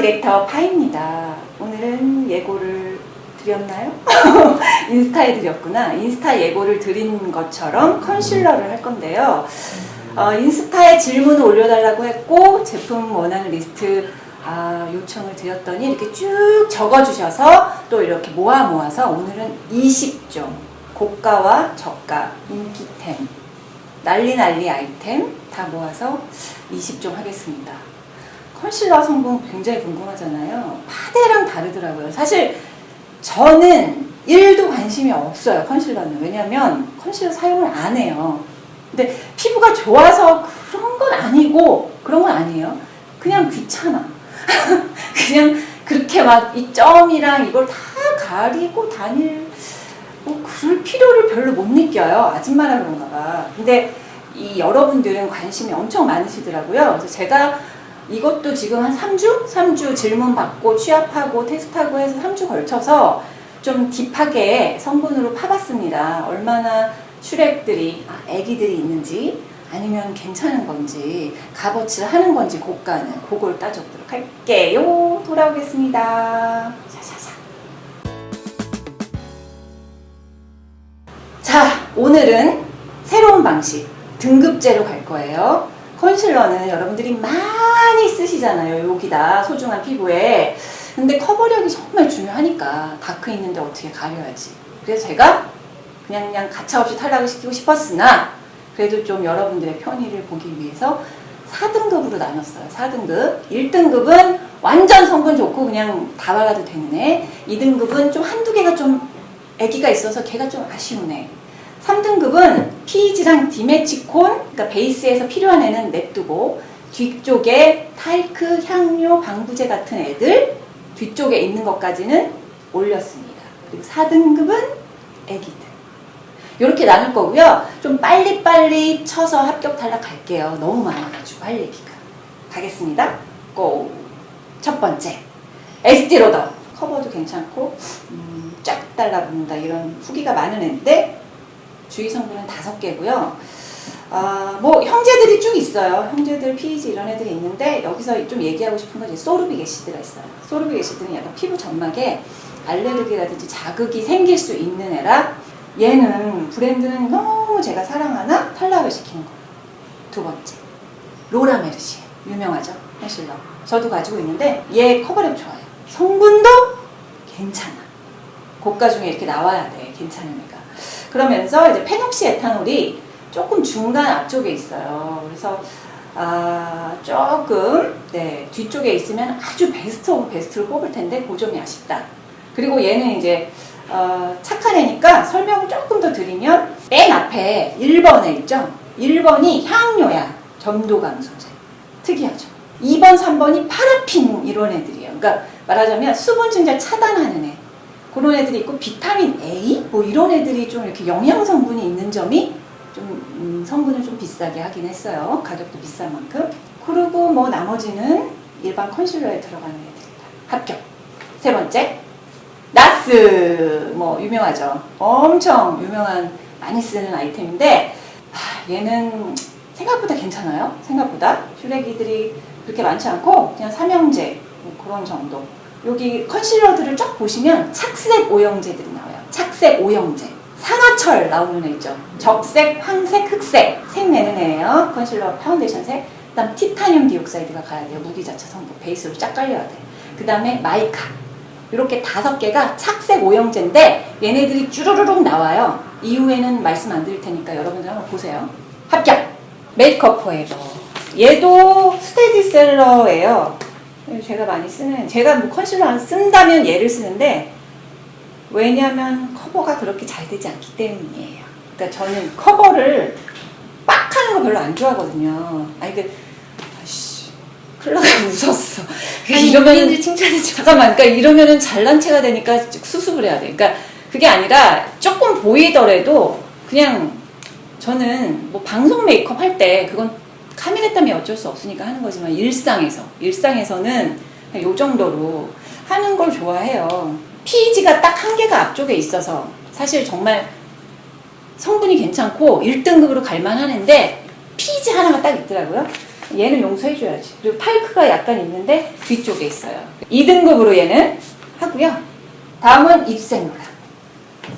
디렉터 파입니다. 오늘은 예고를 드렸나요? 인스타에 드렸구나. 인스타 예고를 드린 것처럼 컨실러를 할 건데요. 어, 인스타에 질문을 올려달라고 했고 제품 원하는 리스트 아, 요청을 드렸더니 이렇게 쭉 적어주셔서 또 이렇게 모아 모아서 오늘은 20종 고가와 저가 인기템 난리 난리 아이템 다 모아서 20종 하겠습니다. 컨실러 성분 굉장히 궁금하잖아요. 파데랑 다르더라고요. 사실 저는 1도 관심이 없어요. 컨실러는. 왜냐면 컨실러 사용을 안 해요. 근데 피부가 좋아서 그런 건 아니고 그런 건 아니에요. 그냥 귀찮아. 그냥 그렇게 막 이 점이랑 이걸 다 가리고 다닐 뭐 그럴 필요를 별로 못 느껴요. 아줌마라 그런가 봐. 근데 이 여러분들은 관심이 엄청 많으시더라고요. 그래서 제가 이것도 지금 한 3주? 3주 질문 받고 취합하고 테스트하고 해서 3주 걸쳐서 좀 딥하게 성분으로 파봤습니다. 얼마나 슈렉들이, 아, 애기들이 있는지 아니면 괜찮은 건지 값어치를 하는 건지 고가는 그걸 따져보도록 할게요. 돌아오겠습니다. 샤샤샤. 자, 오늘은 새로운 방식, 등급제로 갈 거예요. 컨실러는 여러분들이 많이 쓰시잖아요. 여기다, 소중한 피부에. 근데 커버력이 정말 중요하니까, 다크 있는데 어떻게 가려야지. 그래서 제가 그냥, 그냥 가차없이 탈락을 시키고 싶었으나, 그래도 좀 여러분들의 편의를 보기 위해서 4등급으로 나눴어요. 4등급. 1등급은 완전 성분 좋고 그냥 다 발라도 되는 애. 2등급은 좀 한두 개가 좀 애기가 있어서 걔가 좀 아쉬운 애. 3등급은 피지랑 디메치콘, 그러니까 베이스에서 필요한 애는 냅두고 뒤쪽에 탈크, 향료, 방부제 같은 애들 뒤쪽에 있는 것까지는 올렸습니다. 그리고 4등급은 애기들. 이렇게 나눌 거고요. 좀 빨리빨리 쳐서 합격 탈락 할게요. 너무 많아가지고 할 얘기가. 가겠습니다. 고! 첫 번째. SD 로더. 커버도 괜찮고, 음, 쫙 달라붙는다. 이런 후기가 많은 애인데, 주의 성분은 다섯 개고요. 아, 뭐 형제들이 쭉 있어요. 형제들, PEG 이런 애들이 있는데 여기서 좀 얘기하고 싶은 건 이제 소르비 게시드가 있어요. 소르비 게시드는 약간 피부 점막에 알레르기라든지 자극이 생길 수 있는 애라 얘는 브랜드는 너무 제가 사랑하나 탈락을 시키는 거예요. 두 번째, 로라 메르시 유명하죠, 컨실러. 저도 가지고 있는데 얘 커버력 좋아요. 성분도 괜찮아. 고가 중에 이렇게 나와야 돼, 괜찮은 애가. 그러면서 이제 페녹시 에탄올이 조금 중간 앞쪽에 있어요. 그래서 아, 조금 네, 뒤쪽에 있으면 아주 베스트 오브 베스트를 뽑을 텐데 그 점이 아쉽다. 그리고 얘는 이제 어, 착한 애니까 설명을 조금 더 드리면 맨 앞에 1번에 있죠. 1번이 향료야. 점도 감소제. 특이하죠. 2번, 3번이 파라핀 이런 애들이에요. 그러니까 말하자면 수분 증잘 차단하는 애. 그런 애들이 있고 비타민 A 뭐 이런 애들이 좀 이렇게 영양 성분이 있는 점이 좀 음, 성분을 좀 비싸게 하긴 했어요. 가격도 비싼 만큼. 그리고 뭐 나머지는 일반 컨실러에 들어가는 애들이다. 합격. 세 번째 나스 뭐 유명하죠. 엄청 유명한 많이 쓰는 아이템인데 하, 얘는 생각보다 괜찮아요. 생각보다 슈레기들이 그렇게 많지 않고 그냥 삼형제 뭐 그런 정도. 여기 컨실러들을 쫙 보시면 착색 오형제들이 나와요. 착색 오형제. 산화철 나오는 애 있죠. 적색, 황색, 흑색 색 내는 애예요. 컨실러 파운데이션 색. 그 다음 티타늄 디옥사이드가 가야 돼요. 무기 자체 성분 베이스로 쫙 깔려야 돼. 그 다음에 마이카. 이렇게 다섯 개가 착색 오형제인데 얘네들이 쭈루루룩 나와요. 이후에는 말씀 안 드릴 테니까 여러분들 한번 보세요. 합격! 메이크업 포에버. 얘도 스테디셀러예요. 제가 많이 쓰는, 제가 뭐 컨실러 안 쓴다면 얘를 쓰는데 왜냐면 커버가 그렇게 잘 되지 않기 때문이에요. 그러니까 저는 커버를 빡 하는 거 별로 안 좋아하거든요. 아니, 그, 아씨, 클라가 웃었어. 아니 이러면 칭찬해줘. 잠깐만, 그러니까 이러면은 잘난 체가 되니까 수습을 해야 돼. 그러니까 그게 아니라 조금 보이더라도 그냥 저는 뭐 방송 메이크업 할 때 그건 때문에 어쩔 수 없으니까 하는 거지만 일상에서 일상에서는 요 정도로 하는 걸 좋아해요. PG가 딱 한 개가 앞쪽에 있어서 사실 정말 성분이 괜찮고 1등급으로 갈만하는데 PG 하나가 딱 있더라고요. 얘는 용서해줘야지. 그리고 탈크가 약간 있는데 뒤쪽에 있어요. 2등급으로 얘는 하고요. 다음은 입생로라.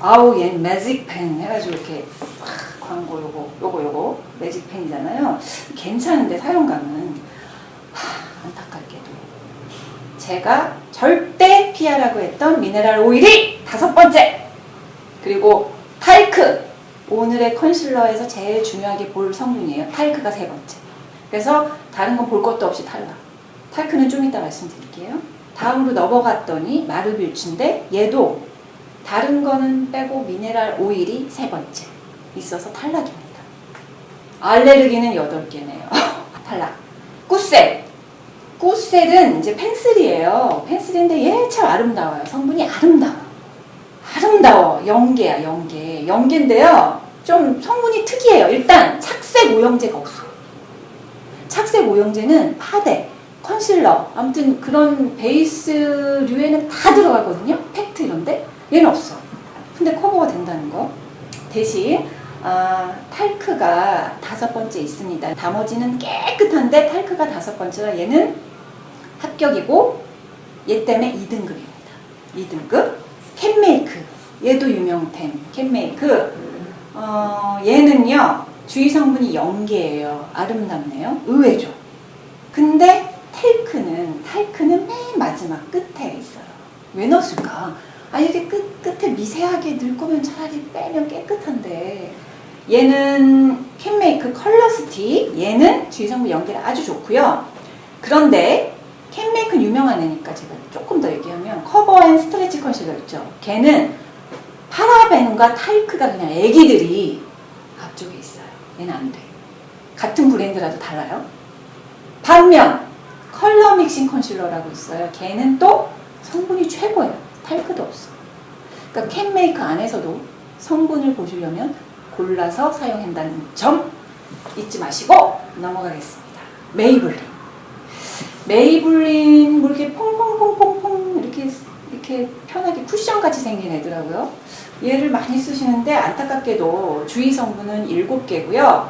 아우 얘는 매직펜 해가지고 이렇게 탁 광고 요거 요거 요거 매직펜이잖아요. 괜찮은데 사용감은 하, 안타깝게도 제가 절대 피하라고 했던 미네랄 오일이 다섯 번째 그리고 탈크 오늘의 컨실러에서 제일 중요하게 볼 성분이에요. 탈크가 세 번째. 그래서 다른 건 볼 것도 없이 탈락. 탈크는 좀 이따 말씀드릴게요. 다음으로 넘어갔더니 마르빌츠인데 얘도 다른 거는 빼고 미네랄 오일이 세 번째 있어서 탈락입니다. 알레르기는 여덟 개네요. 탈락. 꾸셀. 꾸셀은 이제 펜슬이에요. 펜슬인데 얘 참 아름다워요. 성분이 아름다워. 아름다워. 연계야, 연계. 연계인데요. 좀 성분이 특이해요. 일단 착색 오염제가 없어. 착색 오염제는 파데, 컨실러, 아무튼 그런 베이스류에는 다 들어가거든요. 팩트 이런데 얘는 없어. 근데 커버가 된다는 거. 대신 아, 탈크가 다섯 번째 있습니다. 나머지는 깨끗한데 탈크가 다섯 번째라 얘는 합격이고 얘 때문에 2등급입니다. 2등급 캔메이크 얘도 유명템 캔메이크 어, 얘는요 주의 성분이 연계예요. 아름답네요. 의외죠. 근데 탈크는 탈크는 맨 마지막 끝에 있어요. 왜 넣었을까? 아 이게 끝 끝에 미세하게 넣을 거면 차라리 빼면 깨끗한데 얘는 캔메이크 컬러 스틱 얘는 주의 성분 연계가 아주 좋고요. 그런데 캔메이크 유명한 애니까 제가 조금 더 얘기하면 커버 앤 스트레치 컨실러 있죠. 걔는 파라벤과 탈크가 그냥 애기들이 앞쪽에 있어요. 얘는 안 돼. 같은 브랜드라도 달라요. 반면 컬러 믹싱 컨실러라고 있어요. 걔는 또 성분이 최고예요. 탈크도 없어. 그러니까 캔메이크 안에서도 성분을 보시려면 골라서 사용한다는 점 잊지 마시고 넘어가겠습니다. 메이블린. 메이블린 뭐 이렇게 퐁퐁퐁퐁퐁 이렇게 이렇게 편하게 쿠션 같이 생긴 애더라고요. 얘를 많이 쓰시는데 안타깝게도 주의 성분은 7개고요.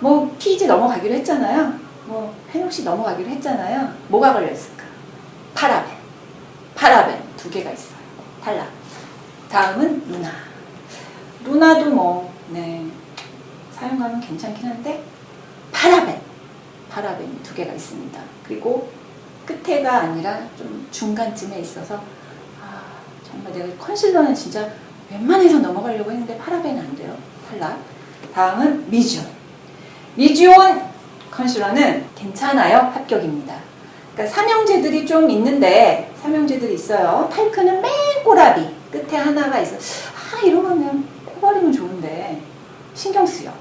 뭐 피지 넘어가기로 했잖아요. 뭐 해놓 씨 넘어가기로 했잖아요. 뭐가 걸렸을까? 파라벤. 파라벤 두 개가 있어요. 탈락. 다음은 루나. 루나도 뭐, 네. 사용하면 괜찮긴 한데, 파라벤. 파라벤이 두 개가 있습니다. 그리고 끝에가 아니라 좀 중간쯤에 있어서, 아, 정말 내가 컨실러는 진짜 웬만해서 넘어가려고 했는데 파라벤은 안 돼요. 탈락. 다음은 미주온. 미주온 컨실러는 괜찮아요. 합격입니다. 그러니까 삼형제들이 좀 있는데 삼형제들이 있어요. 탈크는 맨 꼬라비 끝에 하나가 있어. 아 이러면 코버리면 좋은데 신경 쓰여.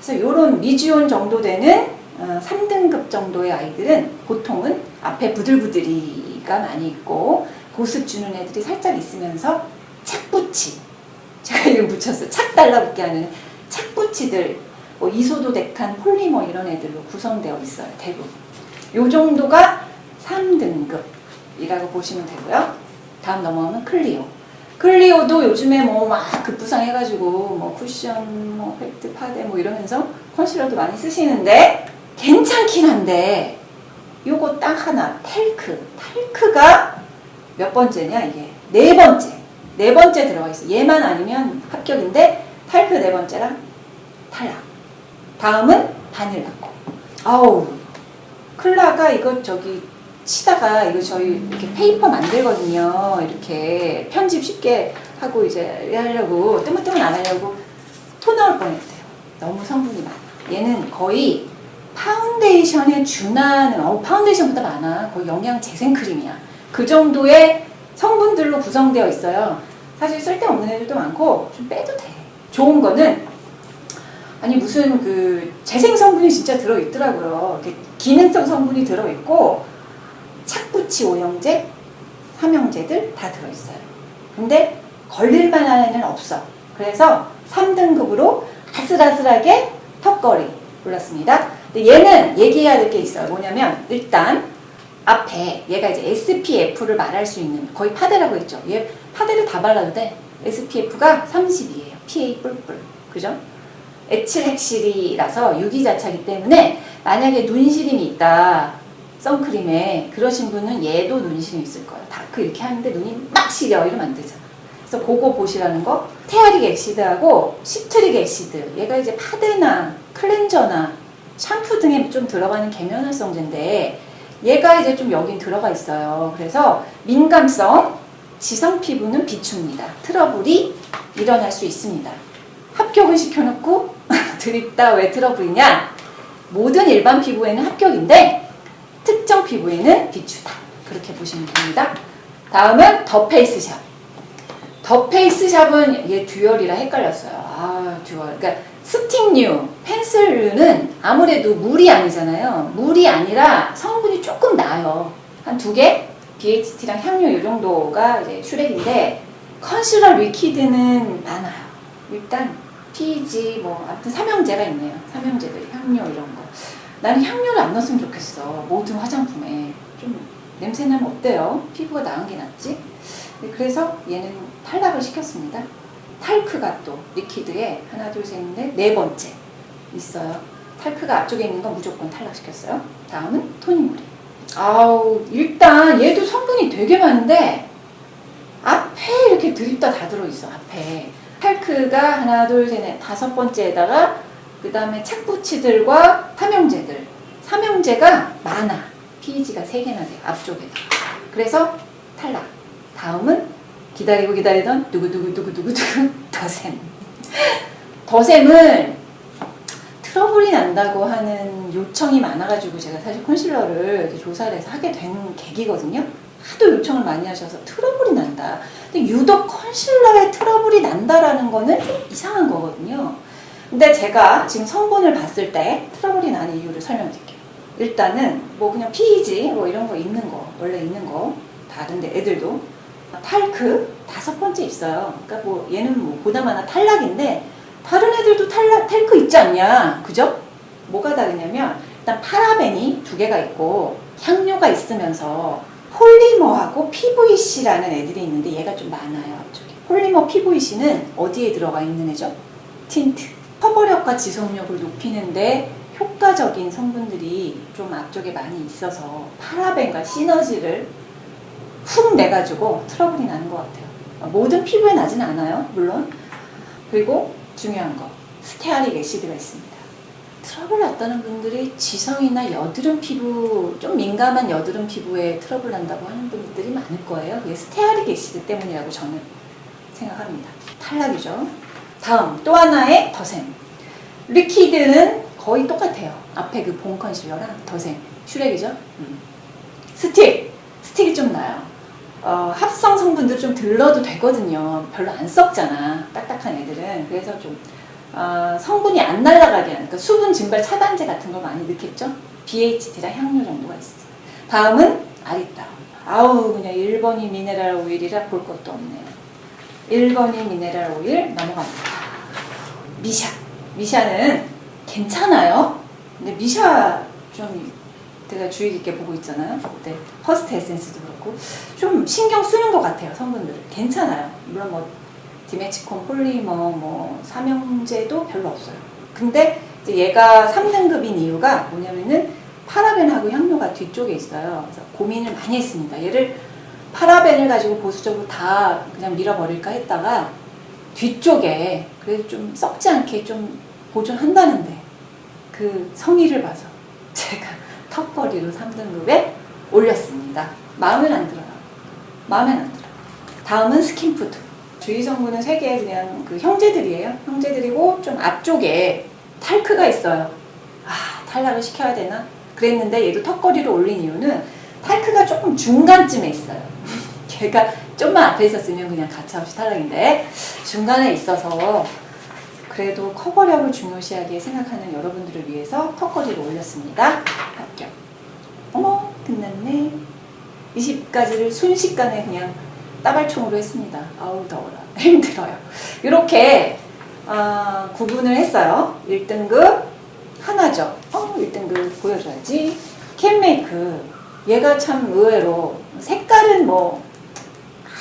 그래서 이런 미지온 정도 되는 어, 3등급 정도의 아이들은 보통은 앞에 부들부들이가 많이 있고 보습 주는 애들이 살짝 있으면서 착붙이 제가 이름 붙였어요. 착 달라붙게 하는 착붙이들 뭐 이소도 데칸 폴리머 이런 애들로 구성되어 있어요. 대부분. 요 정도가 3등급이라고 보시면 되고요. 다음 넘어가면 클리오. 클리오도 요즘에 뭐 막 급부상해가지고 뭐 쿠션, 뭐 팩트, 파데 뭐 이러면서 컨실러도 많이 쓰시는데 괜찮긴 한데 요거 딱 하나 탈크. 탈크가 몇 번째냐 이게 네 번째. 네 번째 들어가 있어. 얘만 아니면 합격인데 탈크 네 번째랑 탈락. 다음은 바닐라코. 아우 클라가 이거 저기 치다가 이거 저희 이렇게 페이퍼 만들거든요. 이렇게 편집 쉽게 하고 이제 하려고 뜨문뜨문 안 하려고 토 나올 뻔했대요. 너무 성분이 많아. 얘는 거의 파운데이션에 준하는 어 파운데이션보다 많아. 거의 영양 재생 크림이야. 그 정도의 성분들로 구성되어 있어요. 사실 쓸데없는 애들도 많고 좀 빼도 돼. 좋은 거는 아니 무슨 그 재생 성분이 진짜 들어 있더라고요. 기능성 성분이 들어 있고 착붙이 오형제, 삼형제들 다 들어 있어요. 근데 걸릴 만 한 애는 없어. 그래서 3등급으로 아슬아슬하게 턱걸이 골랐습니다. 근데 얘는 얘기해야 될 게 있어요. 뭐냐면 일단 앞에 얘가 이제 SPF를 말할 수 있는 거의 파데라고 했죠. 얘 파데를 다 발라도 돼. SPF가 30이에요. PA 뿔뿔. 그죠? 에칠 핵실이라서 유기자차기 때문에 만약에 눈시림이 있다 선크림에 그러신 분은 얘도 눈시림 있을 거예요. 다크 이렇게 하는데 눈이 막 시려 이러면 안 되잖아. 그래서 그거 보시라는 거 테아릭 엑시드하고 시트릭 엑시드 얘가 이제 파데나 클렌저나 샴푸 등에 좀 들어가는 계면활성제인데 얘가 이제 좀 여긴 들어가 있어요. 그래서 민감성 지성 피부는 비춥니다. 트러블이 일어날 수 있습니다. 합격을 시켜놓고 드립다 왜 트러블이냐? 모든 일반 피부에는 합격인데 특정 피부에는 비추다. 그렇게 보시면 됩니다. 다음은 더 페이스샵. 더 페이스샵은 얘 듀얼이라 헷갈렸어요. 아 듀얼. 그러니까 스틱류, 펜슬류는 아무래도 물이 아니잖아요. 물이 아니라 성분이 조금 나요. 한 두 개? BHT랑 향료 이 정도가 이제 슈렉인데 컨실러 리퀴드는 많아요. 일단 PG 뭐 아무튼 삼형제가 있네요. 삼형제들 향료 이런 거. 나는 향료를 안 넣었으면 좋겠어. 모든 화장품에 좀 냄새 나면 어때요? 피부가 나은 게 낫지? 네, 그래서 얘는 탈락을 시켰습니다. 탈크가 또 리퀴드에 하나 둘 셋 넷 네 번째 있어요. 탈크가 앞쪽에 있는 건 무조건 탈락시켰어요. 다음은 토니모리. 아우 일단 얘도 성분이 되게 많은데 앞에 이렇게 드립다 다 들어있어 앞에 탈크가 하나 둘 셋 넷 다섯 번째에다가 그 다음에 착붙이들과 삼형제들 삼형제가 많아 PEG가 세 개나 돼 앞쪽에도 그래서 탈락 다음은 기다리고 기다리던 두구두구두구두구두구 더샘 더샘은 트러블이 난다고 하는 요청이 많아가지고 제가 사실 이렇게 조사를 해서 하게 된 계기거든요. 하도 요청을 많이 하셔서 트러블이 난다. 근데 유독 컨실러에 트러블이 난다라는 거는 좀 이상한 거거든요. 근데 제가 지금 성분을 봤을 때 트러블이 나는 이유를 설명드릴게요. 일단은 뭐 그냥 PEG 뭐 이런 거 있는 거 원래 있는 거 다른데 애들도 탈크 다섯 번째 있어요. 그러니까 뭐 얘는 뭐 보다마나 탈락인데 다른 애들도 탈락 텔크 있지 않냐, 그죠? 뭐가 다르냐면 일단 파라벤이 두 개가 있고 향료가 있으면서 폴리머하고 PVC라는 애들이 있는데 얘가 좀 많아요 앞쪽에. 폴리머 PVC는 어디에 들어가 있는 애죠? 틴트. 커버력과 지속력을 높이는데 효과적인 성분들이 좀 앞쪽에 많이 있어서 파라벤과 시너지를 훅 내가지고 트러블이 나는 것 같아요. 모든 피부에 나진 않아요, 물론. 그리고 중요한 거, 스테아릭 애시드가 있습니다. 트러블 났다는 분들이 지성이나 여드름 피부, 좀 민감한 여드름 피부에 트러블 난다고 하는 분들이 많을 거예요. 그게 스테아릭 애시드 때문이라고 저는 생각합니다. 탈락이죠. 다음, 또 하나의 더샘. 리퀴드는 거의 똑같아요. 앞에 그 본 컨실러랑 더샘. 슈렉이죠. 음. 스틱. 스틱이 좀 나요. 어, 합성 성분도 좀 들러도 되거든요. 별로 안 썩잖아. 딱딱한 애들은. 그래서 좀 어, 성분이 안 날아가게 하는 그러니까 수분 증발 차단제 같은 걸 많이 넣겠죠. BHT랑 향료 정도가 있어요. 다음은 아리따. 아우 그냥 1번이 미네랄 오일이라 볼 것도 없네요. 1번이 미네랄 오일 넘어갑니다. 미샤. 미샤는 괜찮아요. 근데 미샤 좀 제가 주의 깊게 보고 있잖아요. 그때 퍼스트 에센스도 그렇고 좀 신경 쓰는 것 같아요. 성분들 괜찮아요. 물론 뭐 디메치콘 폴리머 뭐 삼형제도 별로 없어요. 근데 이제 얘가 3등급인 이유가 뭐냐면은 파라벤하고 향료가 뒤쪽에 있어요. 그래서 고민을 많이 했습니다. 얘를 파라벤을 가지고 보수적으로 다 그냥 밀어버릴까 했다가 뒤쪽에 그래도 좀 썩지 않게 좀 보존한다는데 그 성의를 봐서 제가 턱걸이로 3등급에 올렸습니다. 마음엔 안 들어요. 마음엔 안 들어요. 다음은 스킨푸드. 주의 성분은 세 개 그냥 그 형제들이에요. 형제들이고 좀 앞쪽에 탈크가 있어요. 아 탈락을 시켜야 되나? 그랬는데 얘도 턱걸이로 올린 이유는 탈크가 조금 중간쯤에 있어요. 걔가 좀만 앞에 있었으면 그냥 가차없이 탈락인데 중간에 있어서 그래도 커버력을 중요시하게 생각하는 여러분들을 위해서 턱걸이를 올렸습니다. 합격. 어머, 끝났네. 20가지를 순식간에 그냥 따발총으로 했습니다. 아우, 더워라. 힘들어요. 이렇게 아, 구분을 했어요. 1등급 하나죠. 어, 1등급 보여줘야지. 캔메이크. 얘가 참 의외로 색깔은 뭐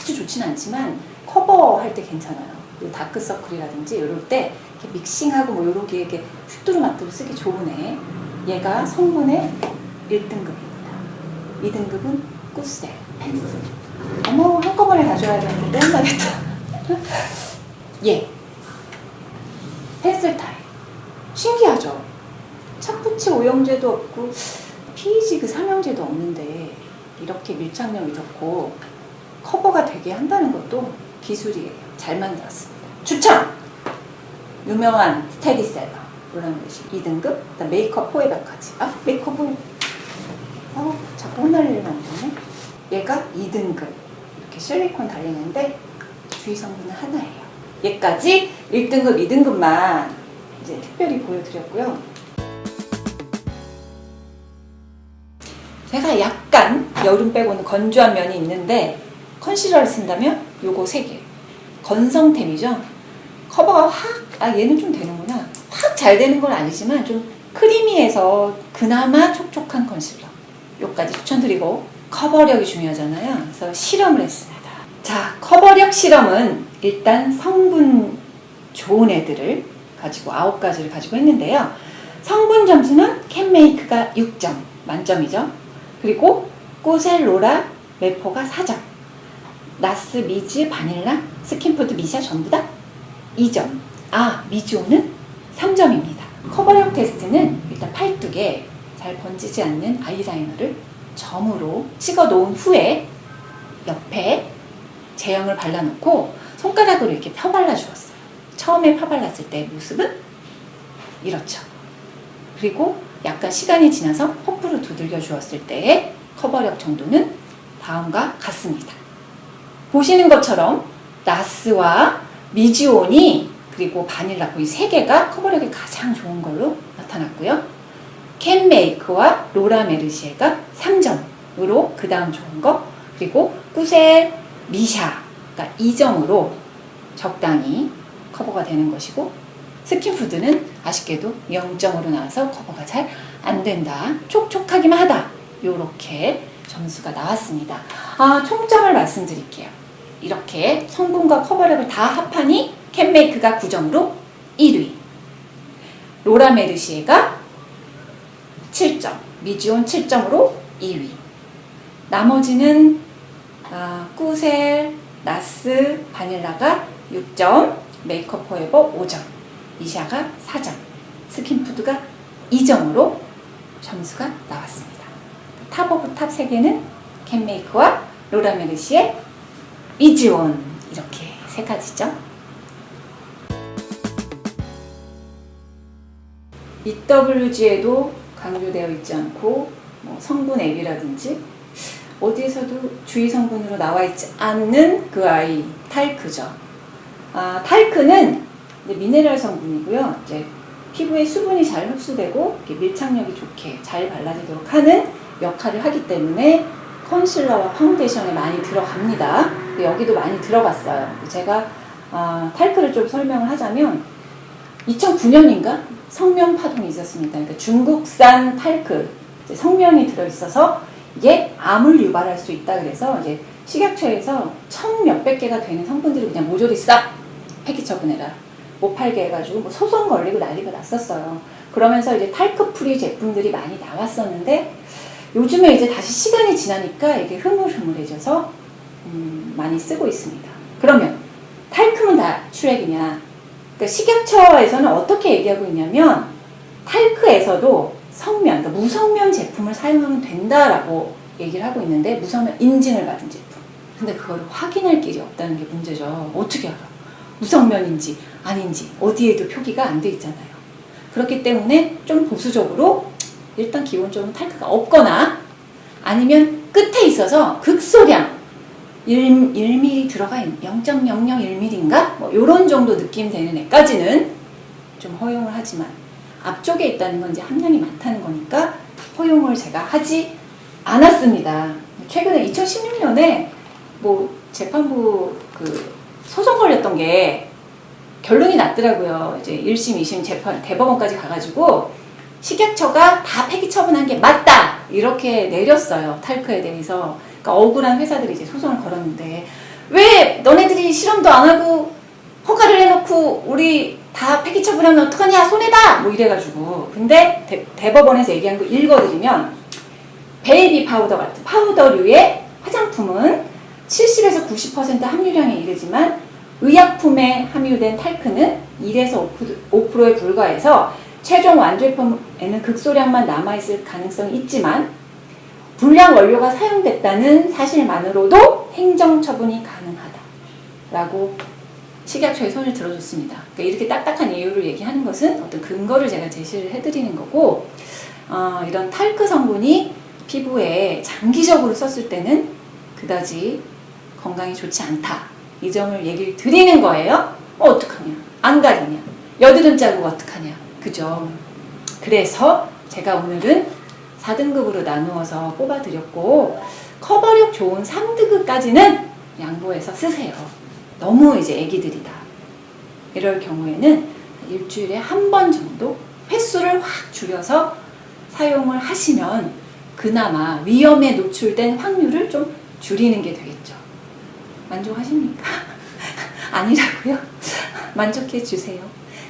아주 좋진 않지만 커버할 때 괜찮아요. 그 다크서클이라든지 이럴 때 이렇게 믹싱하고 뭐 요렇게 이렇게 휘뚜루마뚜루 쓰기 좋은 애. 얘가 성분의 1등급입니다. 2등급은 꾸셀, 펜슬. 어머, 한꺼번에 가져와야 되는데 혼나겠다. 얘. 펜슬 타입. 신기하죠? 착붙이 오염제도 없고 PEG 그 삼형제도 없는데 이렇게 밀착력이 좋고 커버가 되게 한다는 것도 기술이에요. 잘 만들었습니다. 추천! 유명한 스테디셀러. 것이? 2등급? 그다음 메이크업 포에버까지. 아 메이크업 포에버 어 자꾸 혼날 일 만드네. 얘가 2등급. 이렇게 실리콘 달리는데 주의 성분은 하나예요. 얘까지 1등급 2등급만 이제 특별히 보여드렸고요. 제가 약간 여름 빼고는 건조한 면이 있는데 컨실러를 쓴다면 요거 3개 건성템이죠 커버가 확, 아 얘는 좀 되는구나. 확 잘 되는 건 아니지만 좀 크리미해서 그나마 촉촉한 컨실러. 요까지 추천드리고 커버력이 중요하잖아요. 그래서 실험을 했습니다. 자, 커버력 실험은 일단 성분 좋은 애들을 가지고 아홉 가지를 가지고 했는데요. 성분 점수는 캔메이크가 6점 만점이죠. 그리고 꾸셀로라 메포가 4점. 나스, 미즈, 바닐라, 스킨푸드, 미샤 전부 다 2점. 아, 미주오는 3점입니다. 커버력 테스트는 일단 팔뚝에 잘 번지지 않는 아이라이너를 점으로 찍어 놓은 후에 옆에 제형을 발라놓고 손가락으로 이렇게 펴발라 주었어요. 처음에 펴발랐을 때 모습은 이렇죠. 그리고 약간 시간이 지나서 퍼프로 두들겨 주었을 때의 커버력 정도는 다음과 같습니다. 보시는 것처럼 나스와 미지온이 그리고 바닐라 이 세 개가 커버력이 가장 좋은 걸로 나타났고요. 캔메이크와 로라 메르시에가 3점으로 그 다음 좋은 거 그리고 꾸셀 미샤가 2점으로 적당히 커버가 되는 것이고 스킨푸드는 아쉽게도 0점으로 나와서 커버가 잘 안 된다. 촉촉하기만 하다. 요렇게 점수가 나왔습니다. 아, 총점을 말씀드릴게요. 이렇게 성분과 커버력을 다 합하니 캔메이크가 9점으로 1위. 로라 메르시에가 7점, 미지온 7점으로 2위. 나머지는 아, 꾸셀, 나스, 바닐라가 6점, 메이크업 포에버 5점, 이샤가 4점, 스킨푸드가 2점으로 점수가 나왔습니다. 탑 오브 탑 3개는 캔메이크와 로라 메르시의 이지원 이렇게 세 가지죠. EWG에도 강조되어 있지 않고 뭐 성분 앱이라든지 어디에서도 주의 성분으로 나와 있지 않는 그 아이 탈크죠. 아, 탈크는 미네랄 성분이고요. 이제 피부에 수분이 잘 흡수되고 밀착력이 좋게 잘 발라지도록 하는 역할을 하기 때문에 컨실러와 파운데이션에 많이 들어갑니다. 여기도 많이 들어갔어요. 제가 아, 탈크를 좀 설명을 하자면 2009년인가 성면 파동이 있었습니다. 그러니까 중국산 탈크 성면이 들어있어서 이게 암을 유발할 수 있다 그래서 이제 식약처에서 천 몇백 개가 되는 성분들을 그냥 모조리 싹 폐기 처분해라. 못 팔게 해가지고 뭐 소송 걸리고 난리가 났었어요. 그러면서 이제 탈크 프리 제품들이 많이 나왔었는데 요즘에 이제 다시 시간이 지나니까 이게 흐물흐물해져서 음, 많이 쓰고 있습니다. 그러면 탈크는 다 출액이냐? 그러니까 식약처에서는 어떻게 얘기하고 있냐면 탈크에서도 성면, 그러니까 무성면 제품을 사용하면 된다라고 얘기를 하고 있는데 무성면 인증을 받은 제품. 근데 그걸 확인할 길이 없다는 게 문제죠. 어떻게 알아? 무성면인지 아닌지 어디에도 표기가 안 돼 있잖아요. 그렇기 때문에 좀 보수적으로 일단 기본적으로 탈크가 없거나 아니면 끝에 있어서 극소량 1, 1mm 들어가 있는 0.001mm인가? 뭐 이런 정도 느낌 되는 애까지는 좀 허용을 하지만 앞쪽에 있다는 건 이제 함량이 많다는 거니까 허용을 제가 하지 않았습니다. 최근에 2016년에 뭐 재판부 그 소송 걸렸던 게 결론이 났더라고요. 이제 1심, 2심 재판 대법원까지 가가지고 식약처가 다 폐기 처분한 게 맞다 이렇게 내렸어요. 탈크에 대해서. 그러니까 억울한 회사들이 이제 소송을 걸었는데 왜 너네들이 실험도 안 하고 허가를 해놓고 우리 다 폐기 처분하면 어떡하냐 손해다! 뭐 이래가지고. 근데 대, 대법원에서 얘기한 거 읽어드리면 베이비 파우더 같은 파우더류의 화장품은 70에서 90% 함유량에 이르지만 의약품에 함유된 탈크는 1에서 5%에 불과해서 최종 완제품에는 극소량만 남아있을 가능성이 있지만 불량 원료가 사용됐다는 사실만으로도 행정처분이 가능하다라고 식약처에 손을 들어줬습니다. 그러니까 이렇게 딱딱한 이유를 얘기하는 것은 어떤 근거를 제가 제시를 해드리는 거고 어, 이런 탈크 성분이 피부에 장기적으로 썼을 때는 그다지 건강에 좋지 않다. 이 점을 얘기를 드리는 거예요. 어, 어떡하냐? 안 가리냐? 여드름 자국 어떡하냐? 그죠? 그래서 제가 오늘은 4등급으로 나누어서 뽑아드렸고 커버력 좋은 3등급까지는 양보해서 쓰세요. 너무 이제 애기들이다. 이럴 경우에는 일주일에 한 번 정도 횟수를 확 줄여서 사용을 하시면 그나마 위험에 노출된 확률을 좀 줄이는 게 되겠죠. 만족하십니까? 아니라고요? 만족해 주세요.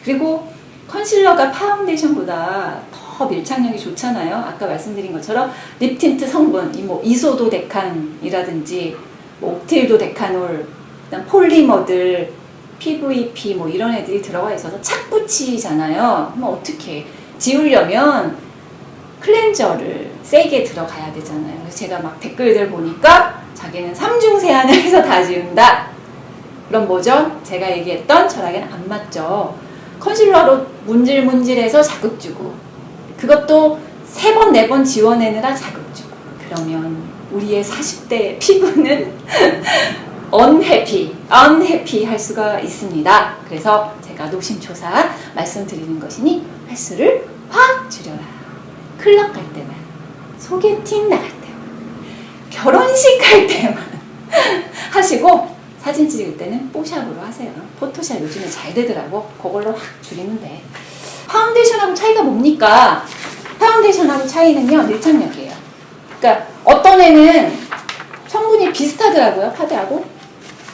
그리고 컨실러가 파운데이션보다 더 밀착력이 좋잖아요. 아까 말씀드린 것처럼 립 틴트 성분, 이뭐 이소도 데칸이라든지 뭐 옥틸도 데카놀, 그다음 폴리머들, PVP 뭐 이런 애들이 들어가 있어서 착 붙이잖아요. 그럼 어떻게 지우려면 클렌저를 세게 들어가야 되잖아요. 그래서 제가 막 댓글들 보니까 자기는 삼중 세안을 해서 다 지운다. 그럼 뭐죠? 제가 얘기했던 철학에는 안 맞죠. 컨실러로 문질문질해서 자극 주고 그것도 세 번, 네 번 지워내느라 자극 주고 그러면 우리의 40대 피부는 언해피, 언해피 할 수가 있습니다. 그래서 제가 노심초사 말씀드리는 것이니 횟수를 확 줄여라. 클럽 갈 때만, 소개팅 나갈 때만, 결혼식 갈 때만 하시고 사진 찍을 때는 뽀샵으로 하세요. 포토샵 요즘에 잘 되더라고. 그걸로 확 줄이면 돼. 파운데이션하고 차이가 뭡니까? 파운데이션하고 차이는요, 밀착력이에요. 그러니까 어떤 애는 성분이 비슷하더라고요, 파데하고.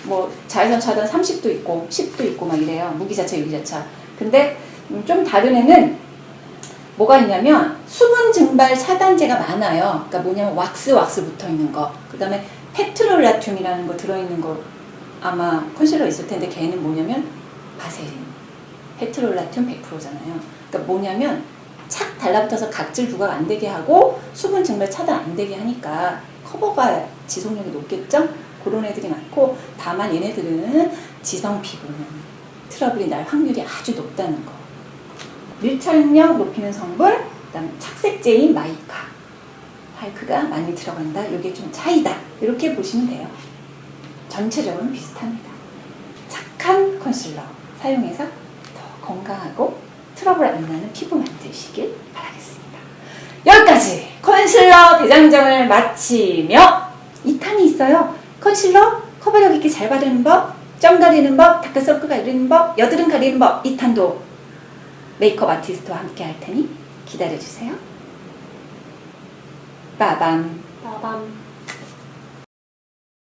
뭐 자외선 차단 30도 있고 10도 있고 막 이래요. 무기자차, 유기자차. 근데 음, 좀 다른 애는 뭐가 있냐면 수분 증발 차단제가 많아요. 그러니까 뭐냐면 왁스 왁스 붙어 있는 거. 그다음에 페트롤라튬이라는 거 들어 있는 거 아마 컨실러 있을 텐데 걔는 뭐냐면 바세린. 페트롤라튬 100%잖아요. 그러니까 뭐냐면 착 달라붙어서 각질 부각 안 되게 하고 수분 증발 차단 안 되게 하니까 커버가 지속력이 높겠죠? 그런 애들이 많고 다만 얘네들은 지성 피부는 트러블이 날 확률이 아주 높다는 거. 밀착력 높이는 성분, 그다음 착색제인 마이카, 탈크가 많이 들어간다. 이게 좀 차이다. 이렇게 보시면 돼요. 전체적으로는 비슷합니다. 착한 컨실러 사용해서 더 건강하고 트러블 안 나는 피부 만드시길 바라겠습니다. 여기까지 컨실러 대장정을 마치며 2탄이 있어요. 컨실러 커버력 있게 잘 바르는 법, 점 가리는 법, 다크서클 가리는 법, 여드름 가리는 법 2탄도 메이크업 아티스트와 함께 할 테니 기다려주세요. 빠밤. 빠밤.